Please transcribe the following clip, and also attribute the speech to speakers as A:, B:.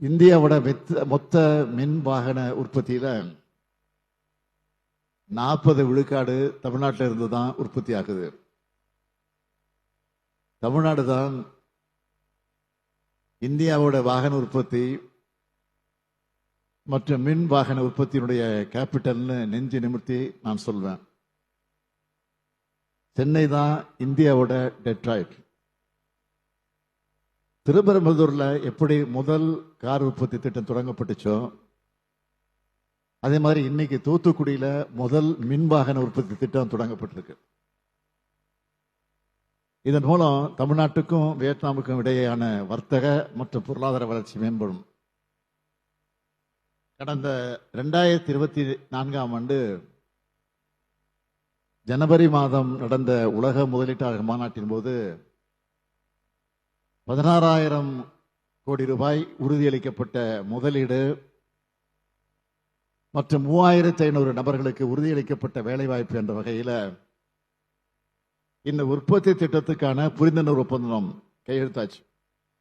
A: இந்தியாவோட மெத்த- மொத்த மின் வாகன உற்பத்தியில நாற்பது விழுக்காடு தமிழ்நாட்டில இருந்து தான் உற்பத்தி ஆகுது. தமிழ்நாடு தான் இந்தியாவோட வாகன உற்பத்தி மற்றும் மின் வாகன உற்பத்தியினுடைய கேபிட்டல்னு நெஞ்சு நிமிர்த்தி நான் சொல்வேன். சென்னை தான் இந்தியாவோட டெட்ராய்ட். திருப்பரம்புதூர்ல எப்படி முதல் கார் உற்பத்தி திட்டம் தொடங்கப்பட்டுச்சோ அதே மாதிரி இன்னைக்கு தூத்துக்குடியில முதல் மின் வாகன உற்பத்தி திட்டம் தொடங்கப்பட்டிருக்கு. இதன் மூலம் தமிழ்நாட்டுக்கும் வியட்நாமுக்கும் இடையேயான வர்த்தக மற்றும் பொருளாதார வளர்ச்சி மேம்படும். கடந்த ரெண்டாயிரத்தி இருபத்தி நான்காம் ஆண்டு ஜனவரி மாதம் நடந்த உலக முதலீட்டாளர் மாநாட்டின் போது பதினாறாயிரம் கோடி ரூபாய் உறுதியளிக்கப்பட்ட முதலீடு மற்றும் மூவாயிரத்தி ஐநூறு நபர்களுக்கு உறுதியளிக்கப்பட்ட வேலைவாய்ப்பு என்ற வகையில் இந்த உற்பத்தி திட்டத்துக்கான புரிந்துணர்வு ஒப்பந்தம் கையெழுத்தாச்சு.